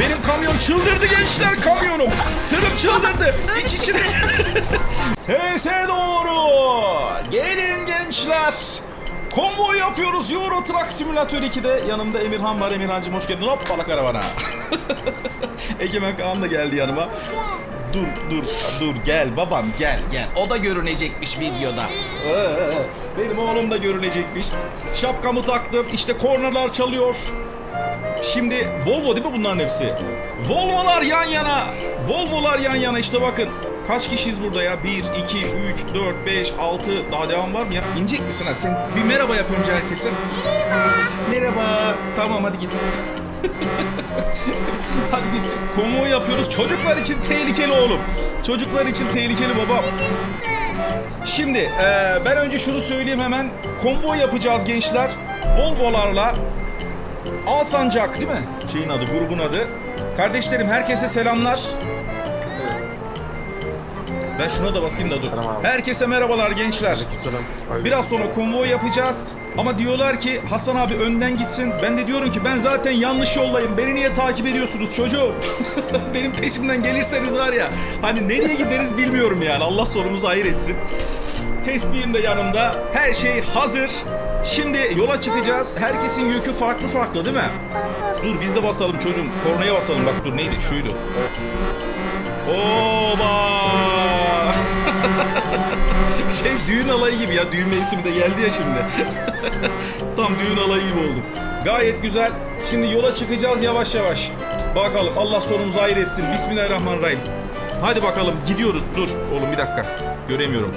Benim kamyon çıldırdı gençler kamyonum. Tırım çıldırdı. İç içine. Sese doğru. Gelin gençler. Konvoy yapıyoruz Euro Truck Simulator 2'de. Yanımda Emirhan var. Emirhan'cım hoş geldin. Hoppala karavana. Egemen Kaan da geldi yanıma. Dur dur dur gel babam gel gel. O da görünecekmiş videoda. Ee, Benim oğlum da görünecekmiş. Şapkamı taktım. İşte kornalar çalıyor. Şimdi Volvo değil mi bunların hepsi? Volvolar yan yana. Volvolar yan yana işte bakın. Kaç kişiyiz burada ya? 1, 2, 3, 4, 5, 6. Daha devam var mı ya? İnecek misin hadi sen? Bir merhaba yap önce herkese. Merhaba. Merhaba. Tamam hadi git. hadi git. Konvoy yapıyoruz. Çocuklar için tehlikeli oğlum. Çocuklar için tehlikeli baba. Şimdi eee, ben önce şunu söyleyeyim hemen. Konvoy yapacağız gençler. Volvo'larla Alsancak değil mi? Şeyin adı, grubun adı. Kardeşlerim herkese selamlar. Ben şuna da basayım da dur. Herkese merhabalar gençler. Biraz sonra konvoy yapacağız. Ama diyorlar ki Hasan abi önden gitsin. Ben de diyorum ki ben zaten yanlış yoldayım. Beni niye takip ediyorsunuz çocuğum? Benim peşimden gelirseniz var ya. Hani nereye gideriz bilmiyorum yani. Allah sonumuzu hayır etsin. Tespihim de yanımda. Her şey hazır. Şimdi yola çıkacağız. Herkesin yükü farklı farklı değil mi? Dur biz de basalım çocuğum. Kornaya basalım. Bak dur neydi? Şuydu. Oba! şey düğün alayı gibi ya. Düğün mevsimi de geldi ya şimdi. Tam düğün alayı gibi olduk. Gayet güzel. Şimdi yola çıkacağız yavaş yavaş. Bakalım Allah sonumuzu hayır etsin. Bismillahirrahmanirrahim. Hadi bakalım gidiyoruz. Dur oğlum bir dakika. Göremiyorum.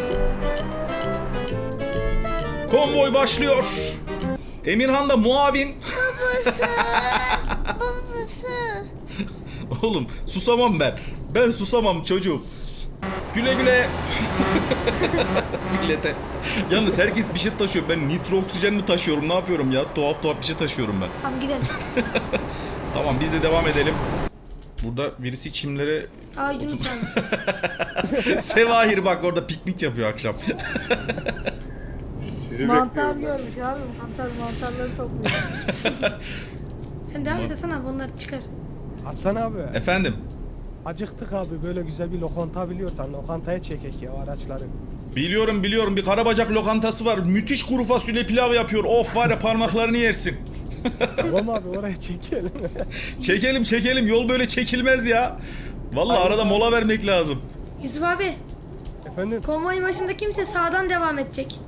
Konvoy başlıyor. Emirhan da muavin. Babası. Oğlum susamam ben. Ben susamam çocuğum. Güle güle. Millete. Yalnız herkes bir şey taşıyor. Ben nitro oksijen mi taşıyorum? Ne yapıyorum ya? Tuhaf tuhaf bir şey taşıyorum ben. Tamam gidelim. Tamam biz de devam edelim. Burada birisi çimlere... Yunus abi. Sevahir bak orada piknik yapıyor akşam. Sizi Mantar bekliyorum. görmüş abi. Mantar mantarları topluyor. Sen devam etsene abi onları çıkar. Hasan abi Efendim? acıktık abi böyle güzel bir lokanta biliyorsan lokantaya çekek ya araçları. Biliyorum biliyorum bir karabacak lokantası var. Müthiş kuru fasulye pilav yapıyor. Of var ya parmaklarını yersin. Tamam abi oraya çekelim. Çekelim çekelim yol böyle çekilmez ya. Vallahi arada mola vermek lazım. Yusuf abi Efendim konvoyun başında kimse sağdan devam edecek.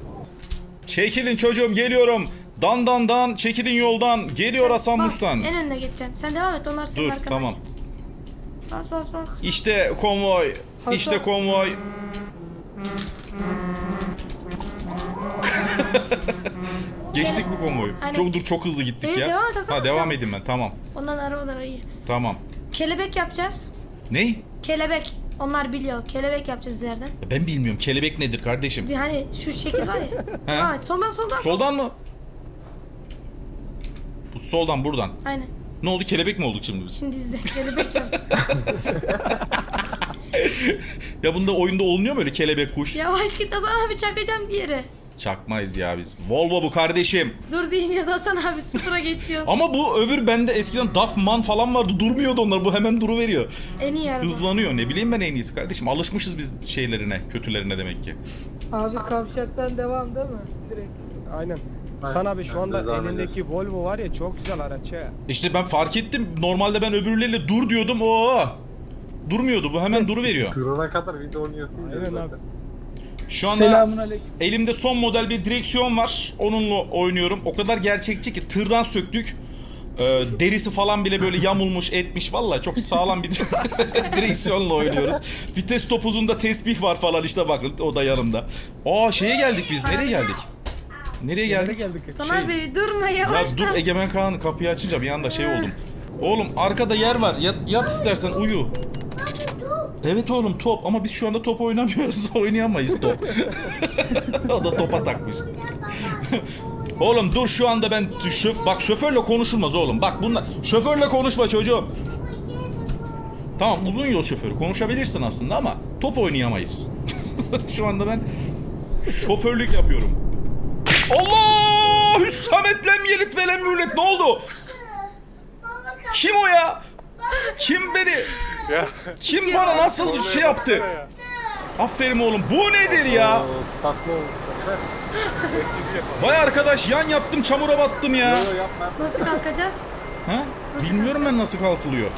Çekilin çocuğum geliyorum. Dan dan dan çekilin yoldan. Geliyor Hasan Bak, Mustan. En önüne geçeceksin. Sen devam et onlar senin Dur arkanda. tamam. Bas bas bas. İşte konvoy. İşte konvoy. Geçtik mi konvoyu? Aynen. Çok dur çok hızlı gittik Evet, ya. devam et Hasan, ha devam Hasan. edeyim ben tamam. Onların arabaları iyi. Tamam. Kelebek yapacağız. Ne? Kelebek. Onlar biliyor. Kelebek yapacağız ileriden. Ben bilmiyorum kelebek nedir kardeşim? Hani şu şekil var ya. He. ha, soldan soldan. Soldan mı? Bu soldan buradan. Aynen. Ne oldu kelebek mi olduk şimdi biz? Şimdi izle. Kelebek yap. Ya bunda oyunda olunuyor mu öyle kelebek kuş? Yavaş git Hasan abi çakacağım bir yere. Çakmayız ya biz. Volvo bu kardeşim. Dur deyince de Hasan abi sıfıra geçiyor. Ama bu öbür bende eskiden Daft Man falan vardı. Durmuyordu onlar. Bu hemen duru veriyor. En iyi araba. Hızlanıyor. Ne bileyim ben en iyisi kardeşim. Alışmışız biz şeylerine, kötülerine demek ki. abi kavşaktan devam değil mi? Direkt. aynen. Hasan abi şu anda Devam elindeki Volvo var ya çok güzel araç ya. İşte ben fark ettim. Normalde ben öbürleriyle dur diyordum. Oo. Durmuyordu. Bu hemen duru veriyor. Durana kadar video oynuyorsun ya Aynen zaten. Şu anda Selamun aleyküm. elimde son model bir direksiyon var. Onunla oynuyorum. O kadar gerçekçi ki tırdan söktük. Ee, derisi falan bile böyle yamulmuş etmiş. Vallahi çok sağlam bir direksiyonla oynuyoruz. Vites topuzunda tesbih var falan işte bakın o da yanımda. Aa şeye geldik biz. Nereye geldik? Nereye geldik? geldik? Hasan Şey- abi durma Ya yavaştan. dur Egemen Kaan kapıyı açınca bir anda şey oldum. Oğlum arkada yer var. Yat, yat istersen uyu. Evet oğlum top ama biz şu anda top oynamıyoruz. Oynayamayız top. o da topa takmış. oğlum dur şu anda ben şö- bak şoförle konuşulmaz oğlum. Bak bunlar şoförle konuşma çocuğum. Tamam uzun yol şoförü konuşabilirsin aslında ama top oynayamayız. şu anda ben şoförlük yapıyorum. Allah! Hüsametlem yelit velem mület ne oldu? Kim o ya? Ya. Kim bana nasıl şey yaptı? Aferin oğlum. Bu nedir ya? Takla. Vay arkadaş yan yattım çamura battım ya. Nasıl kalkacağız? Ha? Bilmiyorum ben nasıl kalkılıyor.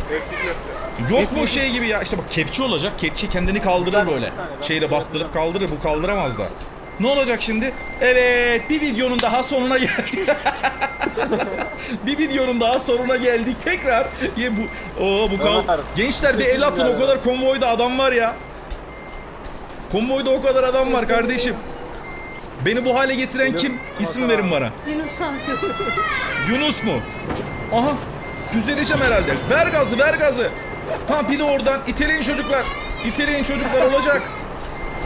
Yok mu şey gibi ya işte bak kepçe olacak. Kepçe kendini kaldırır böyle. Şeyle bastırıp kaldırır bu kaldıramaz da. Ne olacak şimdi? Evet bir videonun daha sonuna geldik. bir videonun daha sonuna geldik. Tekrar ye bu o bu kal. Ömer, Gençler bir el atın o kadar konvoyda adam var ya. Konvoyda o kadar adam var kardeşim. Beni bu hale getiren kim? İsim verin bana. Yunus abi. Yunus mu? Aha düzeleceğim herhalde. Ver gazı ver gazı. Tamam bir de oradan iteleyin çocuklar. İteleyin çocuklar olacak.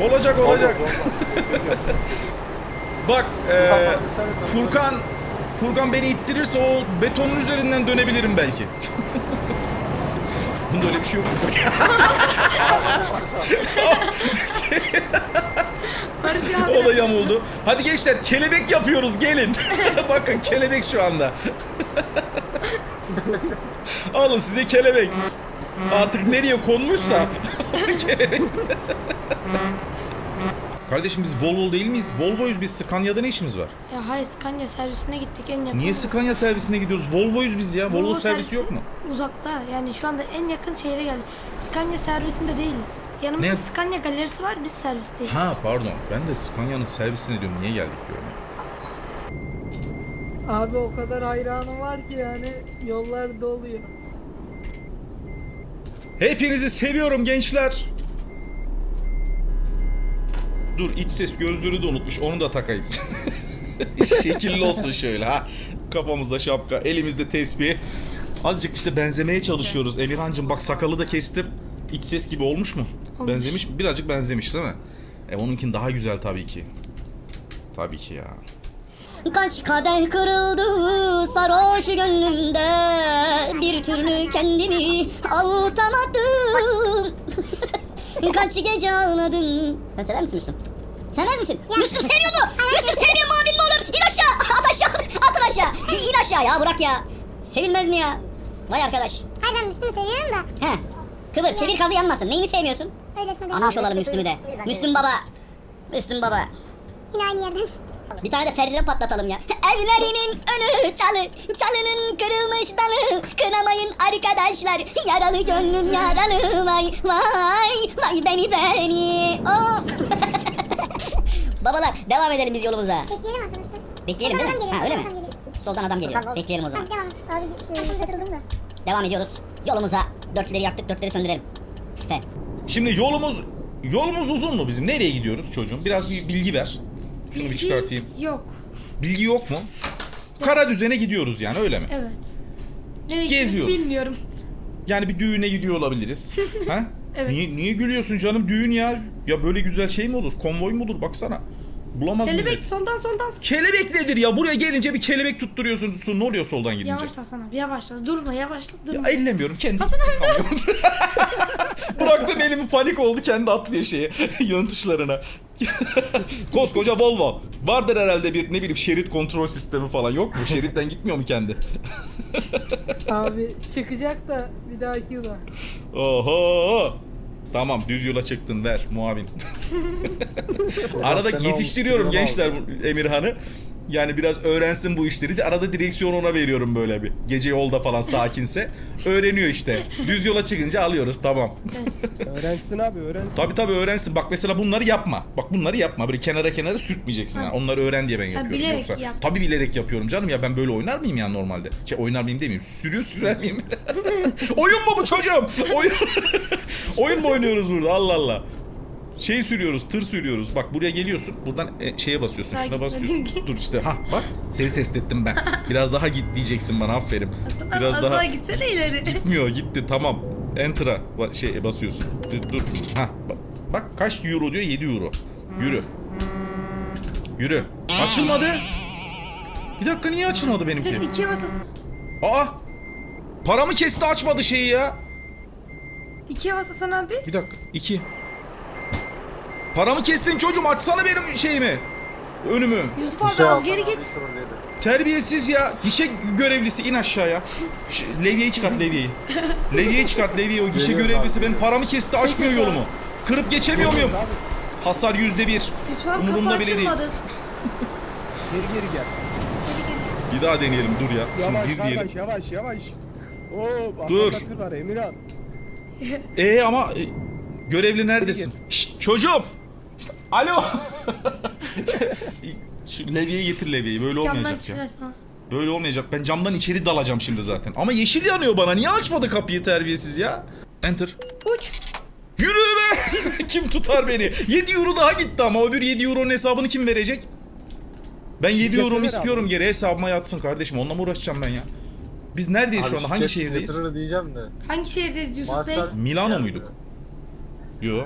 Olacak olacak. Bak eee Furkan Furkan beni ittirirse o betonun üzerinden dönebilirim belki. Bunda öyle bir şey yok. Barış abi. o da yamuldu. Hadi gençler kelebek yapıyoruz gelin. Bakın kelebek şu anda. Alın size kelebek. Artık nereye konmuşsa kelebek. Kardeşim biz Volvo değil miyiz? Volvo'yuz biz. Scania'da ne işimiz var? Ya hayır Scania servisine gittik en yakın. Niye Scania servisine gidiyoruz? Volvo'yuz biz ya. Volvo, servisi yok mu? Uzakta yani şu anda en yakın şehre geldik. Scania servisinde değiliz. Yanımızda Ne? Scania galerisi var biz servisteyiz. Ha pardon. Ben de Scania'nın servisine diyorum. Niye geldik diyorum. Abi o kadar hayranım var ki yani yollar doluyor. Hepinizi seviyorum gençler. Dur iç ses gözlüğünü de unutmuş. Onu da takayım. Şekilli olsun şöyle ha. Kafamızda şapka, elimizde tesbih. Azıcık işte benzemeye çalışıyoruz. Emirhancığım bak sakalı da kestim. İç ses gibi olmuş mu? Olmuş. Benzemiş mi? Birazcık benzemiş değil mi? E onunkin daha güzel tabii ki. Tabii ki ya. Kaç kadeh kırıldı sarhoş gönlümde Bir türlü kendimi avutamadım Kaç gece ağladım Sen sever misin Müslüm? Sevmez misin? Müslüm sevmiyordu! Müslüm sevmiyor mu abin mi olur? İn aşağı! At aşağı! Atın aşağı! İn aşağı ya bırak ya! Sevilmez mi ya? Vay arkadaş! Hayır ben Müslüm'ü seviyorum da. He! Kıvır çevir kazı yanmasın. Neyini sevmiyorsun? Öylesine de. Anlamış olalım Müslüm'ü de. Müslüm baba! Müslüm baba! Yine aynı yerden. Bir tane de Ferdi'den patlatalım ya. Evlerinin önü çalı, çalının kırılmış dalı. Kınamayın arkadaşlar, yaralı gönlüm yaralı. Vay vay, vay beni beni. Of. Babalar devam edelim biz yolumuza. Bekleyelim arkadaşlar. Bekleyelim değil mi? Soldan Ha öyle mi? geliyor, Soldan adam geliyor. Bekleyelim o zaman. Tamam devam et. Abi kafamıza kırıldım da. Devam ediyoruz. Yolumuza. Dörtleri yaktık, dörtleri söndürelim. İşte. Şimdi yolumuz yolumuz uzun mu bizim? Nereye gidiyoruz çocuğum? Biraz bir bilgi ver. Şunu bir Bilgi çıkartayım. Yok. Bilgi yok mu? Kara düzene gidiyoruz yani öyle mi? Evet. Nereye Geziyoruz. bilmiyorum. Yani bir düğüne gidiyor olabiliriz. ha? Evet. Niye, niye gülüyorsun canım düğün ya? Ya böyle güzel şey mi olur? Konvoy mu olur? Baksana. Bulamaz Kelebek millet. soldan soldan. Kelebek nedir ya? Buraya gelince bir kelebek tutturuyorsun. Su ne oluyor soldan gidince? Yavaşlasana bir yavaşla. Durma yavaşla Ya durma. ellemiyorum. Kendi. Bıraktım elimi panik oldu. Kendi atlıyor şeye. Yön tuşlarına. Koskoca Volvo. Vardır herhalde bir ne bileyim şerit kontrol sistemi falan yok mu? Şeritten gitmiyor mu kendi? Abi çıkacak da bir dahaki yıla. Oho. Tamam düz yola çıktın ver muavin. Arada yetiştiriyorum gençler Emirhan'ı. Yani biraz öğrensin bu işleri. de Arada direksiyonu ona veriyorum böyle bir. Gece yolda falan sakinse. Öğreniyor işte. Düz yola çıkınca alıyoruz tamam. Öğrensin abi öğrensin. Tabi tabi öğrensin. Bak mesela bunları yapma. Bak bunları yapma. Böyle kenara kenara sürtmeyeceksin. Ha. Ha. Onları öğren diye ben yapıyorum. bilerek Yoksa yap. tabi bilerek yapıyorum canım ya ben böyle oynar mıyım yani normalde? Şey oynar mıyım demeyeyim. Sürüyor sürer miyim? Oyun mu bu çocuğum? Oyun. Oyun mu oynuyoruz burada? Allah Allah. Şey sürüyoruz, tır sürüyoruz. Bak buraya geliyorsun. Buradan e, şeye basıyorsun. Daha Şuna basıyorsun. ki. Dur işte. Ha bak. Seni test ettim ben. Biraz daha git diyeceksin bana. Aferin. Biraz Az daha daha gitsene ileri. Gitmiyor gitti tamam. Enter'a ba- şey basıyorsun. Dur dur. Ha bak, bak kaç euro diyor 7 euro. Yürü. Yürü. Açılmadı. Bir dakika niye açılmadı benimki? Dur ikiye basasana. Aa! Paramı kesti açmadı şeyi ya. İkiye basasana abi. Bir dakika. 2. Paramı kestin çocuğum açsana benim şeyimi. önümü. Yusuf abi Şey az geri git. Terbiyesiz ya. Gişe görevlisi in aşağıya. Ş- Levyeyi çıkart levyeyi. Levyeyi çıkart levyeyi. O gişe Geliyorum görevlisi abi, benim paramı kesti açmıyor yolumu. Kırıp geçemiyor muyum? Hasar yüzde bir. Yusuf abi Umurumda bile değil. açılmadı. Geri geri gel. Bir daha deneyelim dur ya. Şunu Yavaş bir kardeş diyelim. yavaş yavaş. Oo, Dur. Dur. var Emirhan. Ee ama e, görevli neredesin? Şşt çocuğum. Alo. Şu levyeyi getir levyeyi. Böyle Camdan olmayacak ya. çıkarsana. Böyle olmayacak. Ben camdan içeri dalacağım şimdi zaten. Ama yeşil yanıyor bana. Niye açmadı kapıyı terbiyesiz ya? Enter. Uç. Yürü be! kim tutar beni? 7 euro daha gitti ama öbür 7 euronun hesabını kim verecek? Ben 7 Şirkete euromu ver istiyorum abi. geri hesabıma yatsın kardeşim. Onunla mı uğraşacağım ben ya? Biz neredeyiz şu anda? Hangi şehirdeyiz? diyeceğim de. Hangi şehirdeyiz Yusuf Bey? Maaşlar Milano muyduk? Yo.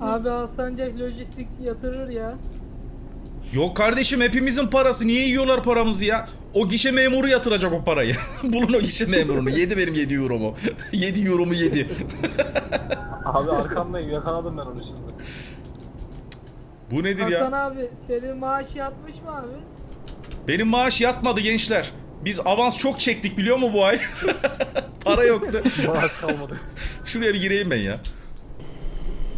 Abi Alsancak Lojistik yatırır ya. Yok kardeşim hepimizin parası. Niye yiyorlar paramızı ya? O gişe memuru yatıracak o parayı. Bulun o gişe memurunu. Yedi benim 7 euromu. 7 euromu yedi. Abi arkamdayım yakaladım ben onu şimdi. Bu nedir Hasan ya? abi senin maaş yatmış mı abi? Benim maaş yatmadı gençler. Biz avans çok çektik biliyor mu bu ay? Para yoktu. Maaş kalmadı. Şuraya bir gireyim ben ya.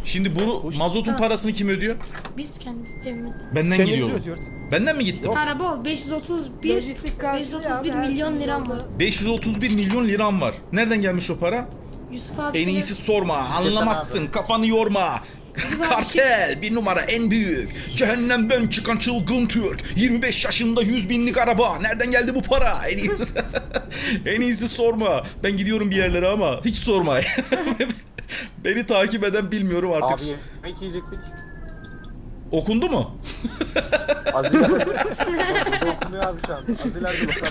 Şimdi bunu mazotun parasını kim ödüyor? Biz kendimiz cebimizde. Benden Kendimiz gidiyor. Benden mi gitti? Araba ol 531 Lojistik karşılıyor 531 abi, her milyon türlü liram var. 531 milyon liram var. Nereden gelmiş o para? Yusuf abi En iyisi sorma, anlamazsın, kafanı yorma. Kartel bir numara en büyük. Cehennemden çıkan çılgın Türk. 25 yaşında 100 binlik araba. Nereden geldi bu para? En iyisi, en iyisi sorma. Ben gidiyorum bir yerlere ama hiç sorma. Beni takip eden bilmiyorum artık. Abi yemek yiyecektik. Okundu mu? Abi şu an.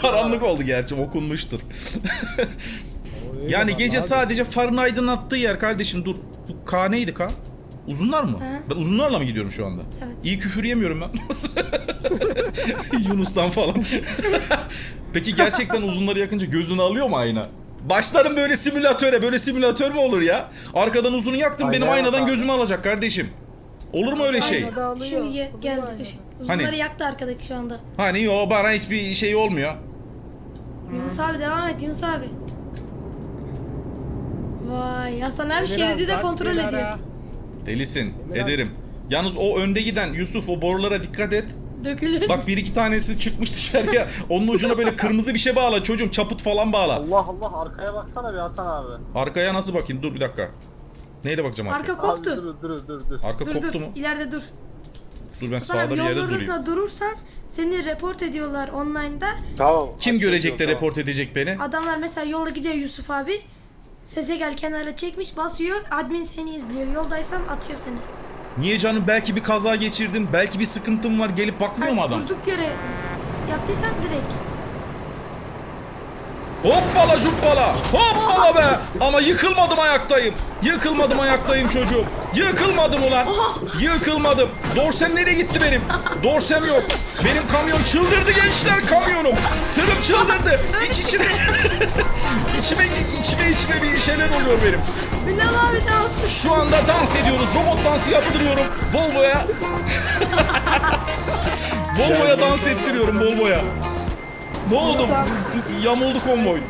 Karanlık oldu gerçi okunmuştur. Yani gece sadece farın aydınlattığı yer kardeşim dur. Bu K neydi K? Uzunlar mı? He. Ben uzunlarla mı gidiyorum şu anda? Evet. İyi küfür yemiyorum ben. Yunus'tan falan. Peki gerçekten uzunları yakınca gözünü alıyor mu ayna? Başlarım böyle simülatöre. Böyle simülatör mü olur ya? Arkadan uzunu yaktım benim Aynaya bak aynadan abi. gözümü alacak kardeşim. Olur mu öyle şey? Aynada alıyor. Şimdi ye- geldi aynada. ışık. Uzunları Hani? yaktı arkadaki şu anda. Hani yo bana hiçbir şey olmuyor. Yunus abi devam et Yunus abi. Vay Hasan abi şeridi de kontrol ediyor. Delisin. Emirhan. Ederim. Yalnız o önde giden Yusuf o borulara dikkat et. Dökülür. Bak bir iki tanesi çıkmış dışarıya. Onun ucuna böyle kırmızı bir şey bağla çocuğum çaput falan bağla. Allah Allah arkaya baksana bir Hasan abi. Arkaya nasıl bakayım? Dur bir dakika. Neyle bakacağım arkaya? Arka Abi koptu. dur dur dur dur. Arka Dur koptu dur mu? ileride dur. Dur ben Hasan sağda abi bir yolun yere durayım. ortasında durursan seni report ediyorlar online'da. Tamam. Kim görecek de Tamam. report edecek beni? Adamlar mesela yolda gidiyor Yusuf abi. Sese gel kenara çekmiş basıyor. Admin seni izliyor. Yoldaysan atıyor seni. Niye canım? Belki bir kaza geçirdim. Belki bir sıkıntım var. Gelip bakmıyor mu Hani adam? Durduk yere yaptıysan direkt. Hoppala cuppala. Hoppala be. Ama yıkılmadım ayaktayım. Yıkılmadım ayaktayım çocuğum. Yıkılmadım ulan. Yıkılmadım. Dorsem nereye gitti benim? Dorsem yok. Benim kamyon çıldırdı gençler kamyonum. Tırım çıldırdı. İç içime. içime içime içime bir şeyler oluyor benim. Bilal abi yaptı? Şu anda dans ediyoruz. Robot dansı yaptırıyorum. Volvo'ya. Volvo'ya dans ettiriyorum Volvo'ya. Ne oldu? Yamuldu konvoy.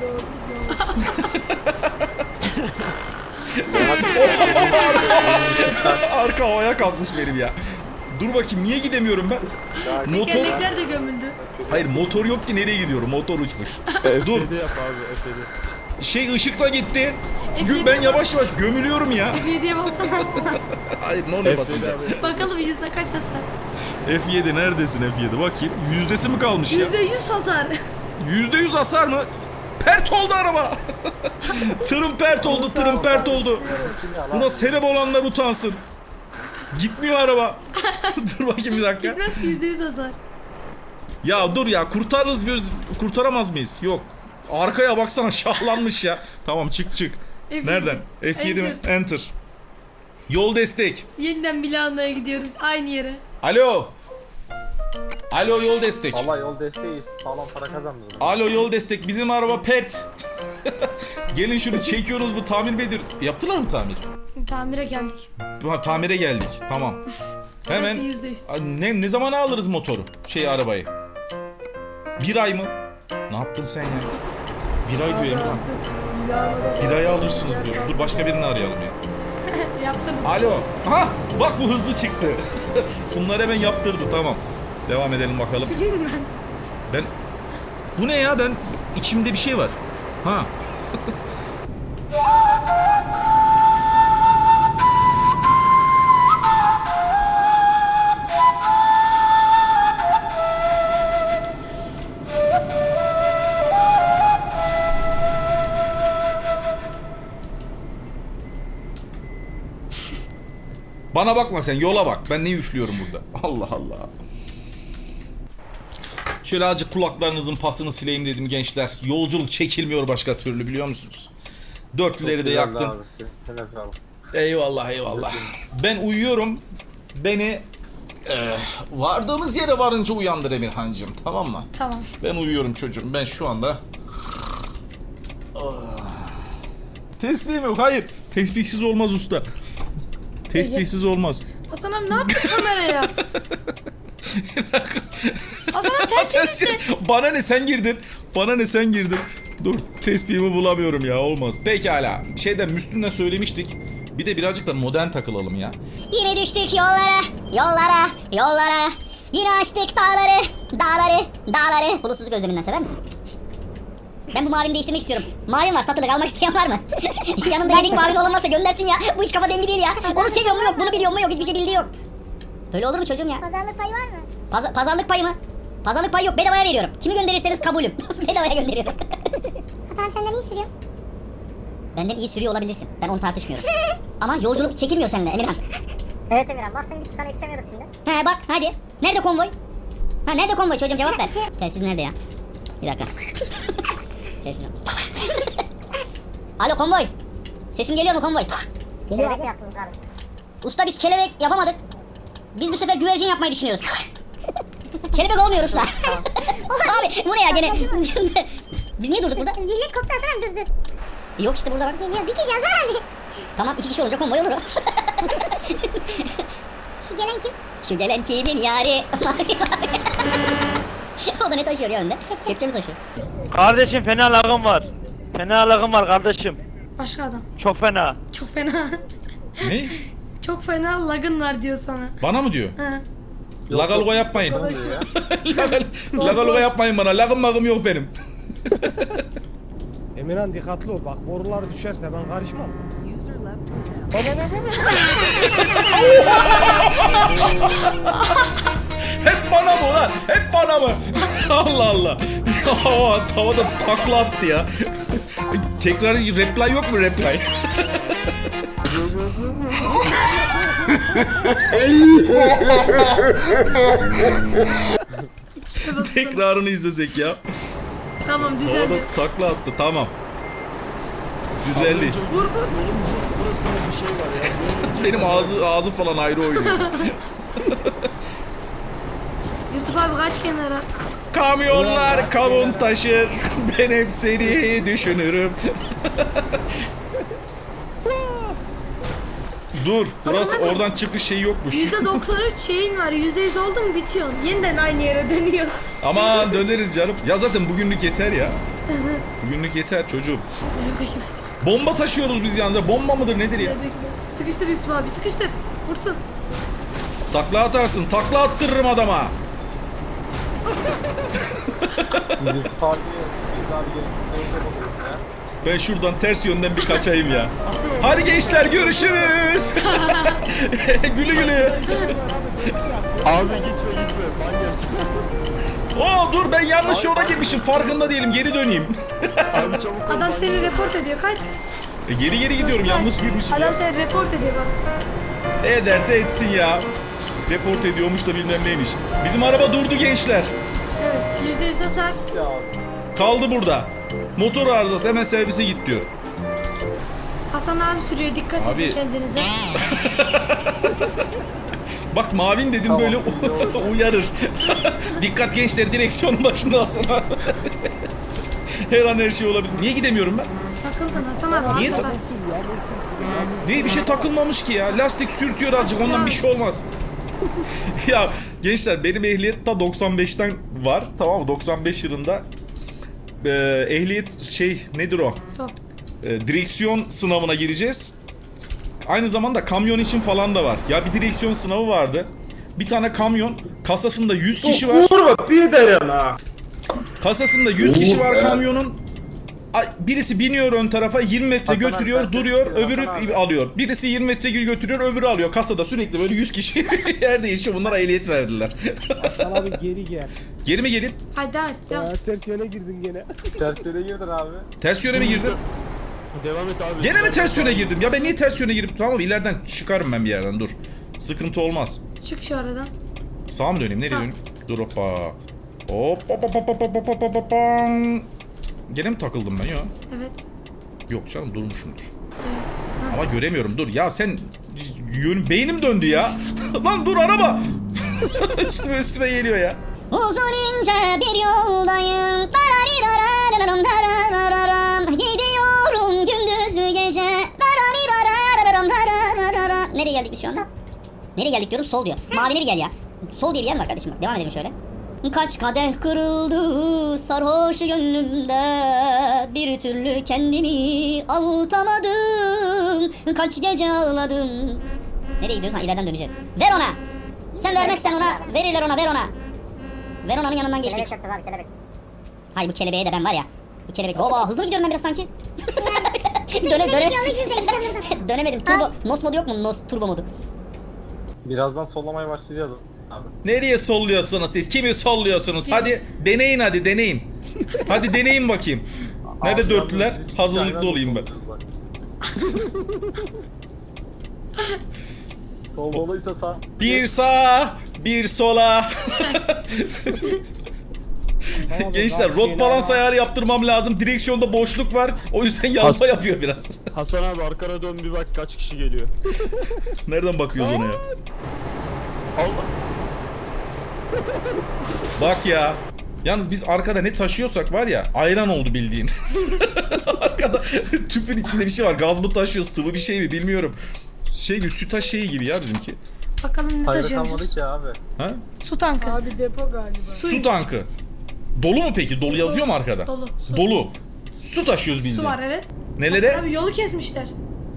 Arka havaya kalkmış benim ya. Dur bakayım niye gidemiyorum ben? Motor... Tekerlekler de gömüldü. Hayır motor yok ki nereye gidiyorum? Motor uçmuş. Dur. F7 yap abi F7. Şey ışık da gitti. Gö- F7 Ben yavaş yavaş gömülüyorum ya. F7'ye bassana. Hayır ne oluyor basınca? Bakalım yüzde kaç hasar. F7 neredesin F7 bakayım. Yüzdesi mi kalmış ya? Yüzde yüz hasar. Yüzde yüz hasar mı? Pert oldu araba. tırım pert oldu, tırım pert oldu. Buna sebep olanlar utansın. Gitmiyor araba. dur bakayım bir dakika. Gitmez ki yüzde yüz hasar. Ya dur ya kurtarırız biz. Kurtaramaz mıyız? Yok. Arkaya baksana şahlanmış ya. Tamam çık çık. F7. Nereden? F7 mi? Enter. Enter. Yol destek. Yeniden Milano'ya gidiyoruz aynı yere. Alo. Alo yol destek. Valla yol desteğiyiz. Sağlam para kazandırdım. Alo yol destek. Bizim araba pert. Gelin şunu çekiyoruz bu tamir mi ediyoruz? Yaptılar mı tamir? Tamire geldik. Ha, tamire geldik. Tamam. Hemen ne, ne zaman alırız motoru? Şey arabayı. Bir ay mı? Ne yaptın sen ya? Bir ay diyor Emirhan. Bir ay alırsınız diyor. Dur başka birini arayalım ya. Yaptırdım. Alo. Ha bak bu hızlı çıktı. Bunları hemen yaptırdı tamam. Devam edelim bakalım. Süreyim ben. Ben bu ne ya ben içimde bir şey var. Ha. Bana bakma sen yola bak. Ben ne üflüyorum burada. Allah Allah. Şöyle azıcık kulaklarınızın pasını sileyim dedim gençler. Yolculuk çekilmiyor başka türlü biliyor musunuz? Dörtlüleri de yaktın. Eyvallah eyvallah. Ben uyuyorum. Beni eh, vardığımız yere varınca uyandır Emirhancığım tamam mı? Tamam. Ben uyuyorum çocuğum. Ben şu anda... Ah. Tesbihim yok. Hayır. Tesbihsiz olmaz usta. Tesbihsiz olmaz. Hasan abi ne yaptın kameraya? Hasan abi ters Ters- çevirdi. Bana ne sen girdin. Bana ne sen girdin. Dur tespihimi bulamıyorum ya olmaz. Pekala. Şeyden Müslüm'den söylemiştik. Bir de birazcık da modern takılalım ya. Yine düştük yollara, yollara, yollara. Yine açtık dağları, dağları, dağları. Bulutsuzluk özleminden sever misin? Ben bu mavini değiştirmek istiyorum. Mavim var satılık almak isteyen var mı? Yanında yedek mavin olan varsa göndersin ya. Bu iş kafa dengi değil ya. Onu seviyor mu yok, bunu biliyor mu yok, hiçbir şey bildiği yok. Böyle olur mu çocuğum ya? Pazarlık payı var mı? Paz- pazarlık payı mı? Pazarlık payı yok, bedavaya veriyorum. Kimi gönderirseniz kabulüm. bedavaya gönderiyorum. Hasan senden iyi sürüyor. Benden iyi sürüyor olabilirsin. Ben onu tartışmıyorum. Ama yolculuk çekilmiyor seninle Emirhan. Evet Emirhan bassın gitti sana yetişemiyoruz şimdi. He bak hadi. Nerede konvoy? Ha nerede konvoy çocuğum cevap ver. Telsiz nerede ya? Bir dakika. Telsiz. Alo konvoy. Sesim geliyor mu konvoy? Kelebek mi yaptınız abi? Usta biz kelebek yapamadık. Biz bu sefer güvercin yapmayı düşünüyoruz. kelebek olmuyor usta. abi bu ne ya gene? biz niye durduk burada? Millet koptu Hasan dur dur. Yok işte burada bak. Geliyor bir kişi Hasan abi. Tamam iki kişi olunca konvoy olur. Şu gelen kim? Şu gelen kimin yari? o da ne taşıyor ya önde? Kepçe mi taşıyor? Kardeşim fena lagım var. Fena lagım var kardeşim. Başka adam. Çok fena. Çok fena. Ne? Çok fena lagın var diyor sana. Bana mı diyor? Ha. Lagaluga yapmayın. Lagal- Lagaluga yapmayın bana. Lagım magım yok benim. Emirhan dikkatli ol bak borular düşerse ben karışmam. Hep bana mı lan? Hep bana mı? Allah Allah. Ya tavada takla attı ya. Tekrar reply yok mu reply? Tekrarını izlesek ya. Tamam düzeldi. takla attı tamam. Düzeldi. Vur vur. Benim ağzı ağzı falan ayrı oynuyor. Yusuf abi kaç kenara. Kamyonlar kavun taşır. Ben hep seni düşünürüm. Dur, burası Hasan abi. oradan çıkış şeyi yokmuş. %93 şeyin var. %100 oldu mu bitiyorsun. Yeniden aynı yere dönüyor. Aman döneriz canım. Ya zaten bugünlük yeter ya. Bugünlük yeter çocuğum. Bomba taşıyoruz biz yalnız. ya. Bomba mıdır nedir ya? Sıkıştır Yusuf abi sıkıştır. Vursun. Takla atarsın. Takla attırırım adama. Ben şuradan ters yönden bir kaçayım ya. Hadi gençler görüşürüz. gülü gülü. Abi gitme gitme. Oo dur ben yanlış yola girmişim. Farkında değilim. Geri döneyim. Abi çabuk ol. Adam seni report ediyor. Kaç kaç. E, geri geri gidiyorum. Yanlış girmişim ya. Adam seni report ediyor bak. Ne derse etsin ya. Report ediyormuş da bilmem neymiş. Bizim araba durdu gençler. Evet %100 hasar. Ya Kaldı burada. Motor arızası hemen servise git diyor. Hasan abi sürüyor. Dikkat Abi. edin kendinize. Bak mavin dedim böyle uyarır. Dikkat gençler direksiyonun başında asana. her an her şey olabilir. Niye gidemiyorum ben? Takıldın Abi. Niye tak- Niye bir şey takılmamış ki ya? Lastik sürtüyor azıcık ondan bir şey olmaz. ya gençler benim ehliyet ta 95'ten var. Tamam mı? 95 yılında e, ehliyet şey nedir o? Son. E, direksiyon sınavına gireceğiz. Aynı zamanda kamyon için falan da var. Ya bir direksiyon sınavı vardı. Bir tane kamyon kasasında 100 kişi var. Vurma bir derim ha. Kasasında 100 kişi var kamyonun. Ay, Birisi biniyor ön tarafa 20 metre Hasan götürüyor, abi, duruyor, Hasan öbürü abi. alıyor. Birisi 20 metre götürüyor, öbürü alıyor. Kasada sürekli böyle 100 kişi yer değişiyor. Bunlara ehliyet verdiler. Hasan abi geri gel. Geri mi gelin? Hadi hadi devam. Ya ters yöne girdin gene. Ters yöne girdin abi. Ters yöne mi girdim? Devam et abi. Gene mi ters yöne girdim? Ya ben niye ters yöne girip tamam mı? ileriden çıkarım ben bir yerden dur. Sıkıntı olmaz. Çık şu aradan. Sağa mı döneyim? Nereye Sağ. döneyim? Dur hoppa. Hop hop hop hop hop hop hop hop hop. Gene mi takıldım ben ya? Evet. Yok canım durmuşumdur. Ama göremiyorum dur ya sen yön beynim döndü ya. Lan dur araba. üstüme üstüme geliyor ya. Uzun ince bir yoldayım. Gidiyorum gündüz gece. Nereye geldik biz şu anda? Nereye geldik diyorum sol diyor Mavine bir gel ya Sol diye bir yer var kardeşim devam edelim şöyle Kaç kadeh kırıldı sarhoş gönlümde. Bir türlü kendimi avutamadım. Kaç gece ağladım. Nereye gidiyoruz? Ha ileriden döneceğiz. Ver ona! Sen vermezsen ona verirler ona ver ona. Ver onanın yanından geçtik. Kelebek abi kelebek. Hay bu kelebeğe de ben var ya. Bu kelebek Oba hızlı mı gidiyorum ben biraz sanki. Döne döne Dönemedim. Turbo Nos modu yok mu? Nos turbo modu. Birazdan sollamaya başlayacağız. Nereye solluyorsunuz siz? Kimi solluyorsunuz? Hadi deneyin hadi deneyin. Hadi deneyin bakayım. Nerede dörtlüler? Hazırlıklı olayım ben. Sol doluysa sağ. Bir sağa, bir sola. Gençler rot balans ayarı yaptırmam lazım. Direksiyonda boşluk var. O yüzden yalpa yapıyor biraz. Hasan abi arkana dön bir bak kaç kişi geliyor. Nereden bakıyoruz ona ya? Allah. Bak ya. Yalnız biz arkada ne taşıyorsak var ya ayran oldu bildiğin. arkada tüpün içinde bir şey var. Gaz mı taşıyor sıvı bir şey mi bilmiyorum. Şey gibi sütaş şeyi gibi ya bizimki. Bakalım ne Hayır taşıyormuşuz. kalmadı ki abi. Ha? Su tankı. Abi depo galiba. Su tankı. Dolu mu peki? Dolu yazıyor mu arkada? Dolu. Su. Dolu. Su taşıyoruz bildiğin. Su var evet. Nelere? Abi yolu kesmişler.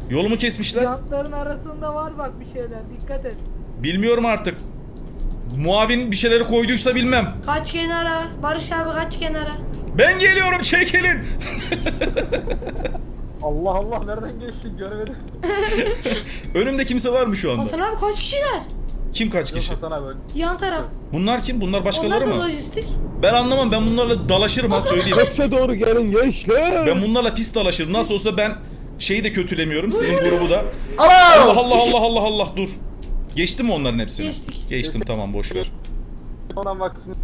Yolumu kesmişler. Jantların arasında var bak bir şeyler dikkat et. Bilmiyorum artık. Muavin bir şeyleri koyduysa bilmem. Kaç kenara. Barış abi kaç kenara. Ben geliyorum çekilin. Allah Allah nereden geçtin göremedim. Önümde kimse var mı şu anda? Hasan abi kaç kişiler? Kim kaç Yok kişi? Hasan abi öyle. Yan taraf. Bunlar kim? Bunlar Onlar başkaları da mı? lojistik. Ben anlamam. Ben bunlarla dalaşırım ha söyleyeyim. Tepse doğru gelin gençler. Ben bunlarla pis dalaşırım. Nasıl olsa ben şeyi de kötülemiyorum. Sizin grubu da. Allah Allah Allah Allah Allah dur. Geçti mi onların hepsini? Geçtik. Geçtim tamam boş ver. Ondan baksın.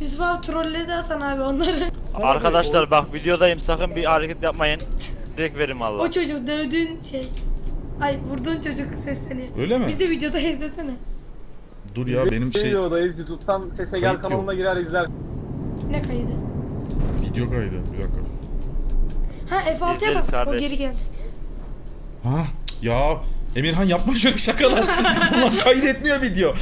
Yusuf abi trolledi Hasan abi onları. Arkadaşlar bak videodayım sakın bir hareket yapmayın. Direkt verim Allah. O çocuk dövdüğün şey. Ay vurduğun çocuk sesleniyor. Öyle mi? Biz de videoda izlesene. Dur ya benim şey Videodayız YouTube'dan sese Kayıt gel yok. kanalına girer izler. Ne kaydı? video kaydı. Bir dakika. Ha F6'ya İzleriz bas. O kardeş. geri geldi. Ha ya Emirhan yapma şöyle şakalar. Ulan kaydetmiyor video.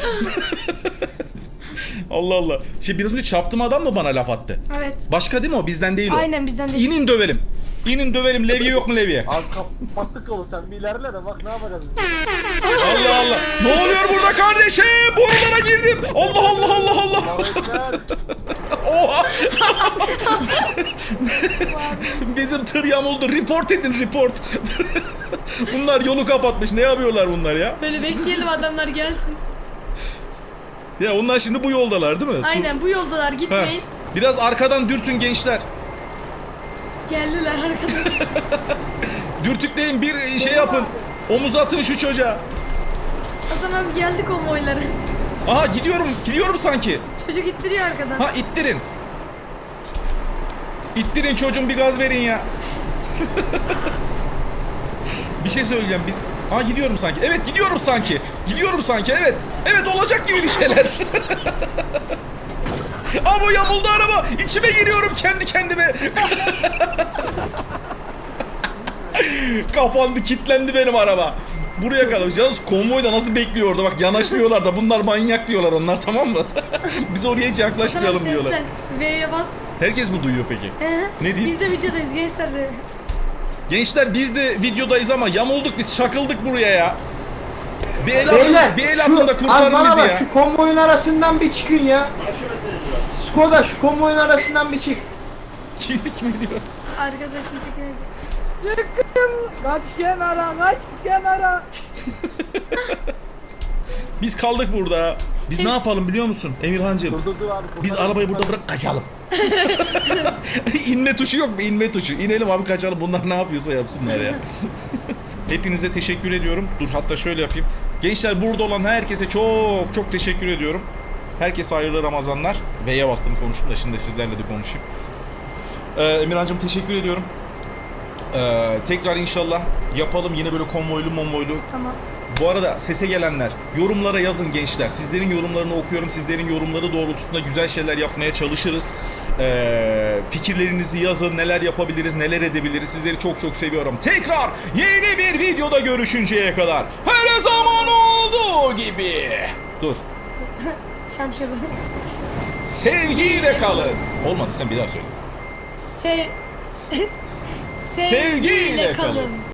Allah Allah. Şey biraz önce çarptım adam mı bana laf attı? Evet. Başka değil mi o? Bizden değil o. Aynen bizden değil. İnin dövelim. İnin dövelim. Levye yok mu levye? Abi kapattık kolu sen bir ilerle de bak ne yapacağız biz. Allah Allah. Ne oluyor burada kardeşim? Borulara girdim. Allah Allah Allah Allah. Bizim tır yamuldu. Report edin report. bunlar yolu kapatmış. Ne yapıyorlar bunlar ya? Böyle bekleyelim adamlar gelsin. Ya onlar şimdi bu yoldalar değil mi? Aynen bu yoldalar gitmeyin. Biraz arkadan dürtün gençler. Geldiler arkadan. Dürtükleyin bir şey yapın. Omuz atın şu çocuğa. Hasan abi geldi konvoylara. Aha gidiyorum. Gidiyorum sanki. Çocuk ittiriyor arkadan. Ha ittirin. İttirin çocuğum bir gaz verin ya. bir şey söyleyeceğim biz. Ha gidiyorum sanki. Evet gidiyorum sanki. Gidiyorum sanki evet. Evet olacak gibi bir şeyler. Ama yamuldu araba. İçime giriyorum kendi kendime. Kapandı, kilitlendi benim araba. Buraya kalmış. Yalnız konvoy da nasıl bekliyor orada bak yanaşmıyorlar da bunlar manyak diyorlar onlar tamam mı? Biz oraya hiç yaklaşmayalım diyorlar. V'ye bas. Herkes mi duyuyor peki? Ee, Ne diyeyim? Biz de videodayız gençler de. Gençler biz de videodayız ama yamulduk biz çakıldık buraya ya. Bir el atın, Beyler, bir el şu- atın da kurtarın bana bizi bak, ya. Şu konvoyun arasından bir çıkın ya. Skoda şu konvoyun arasından bir çık. Kim kim diyor? Arkadaşım tekrar Çıkın. Kaç kenara kaç kenara. Biz kaldık burada. Biz ne yapalım biliyor musun Emirhancığım? Biz arabayı burada bırak kaçalım. İnme tuşu yok mu? İnme tuşu. İnelim abi kaçalım. Bunlar ne yapıyorsa yapsınlar ya. Hepinize teşekkür ediyorum. Dur hatta şöyle yapayım. Gençler burada olan herkese çok çok teşekkür ediyorum. Herkese hayırlı Ramazanlar. V'ye bastım konuştum da şimdi sizlerle de konuşayım. Ee, Emirhan'cığım teşekkür ediyorum. Ee, tekrar inşallah yapalım yine böyle konvoylu monvoylu. Tamam. Bu arada sese gelenler yorumlara yazın gençler. Sizlerin yorumlarını okuyorum. Sizlerin yorumları doğrultusunda güzel şeyler yapmaya çalışırız. Ee, fikirlerinizi yazın. Neler yapabiliriz, neler edebiliriz. Sizleri çok çok seviyorum. Tekrar yeni bir videoda görüşünceye kadar. Her zaman olduğu gibi. Dur. Şamşalı. Sevgiyle kalın. Olmadı sen bir daha söyle. Sev... Sevgiyle kalın.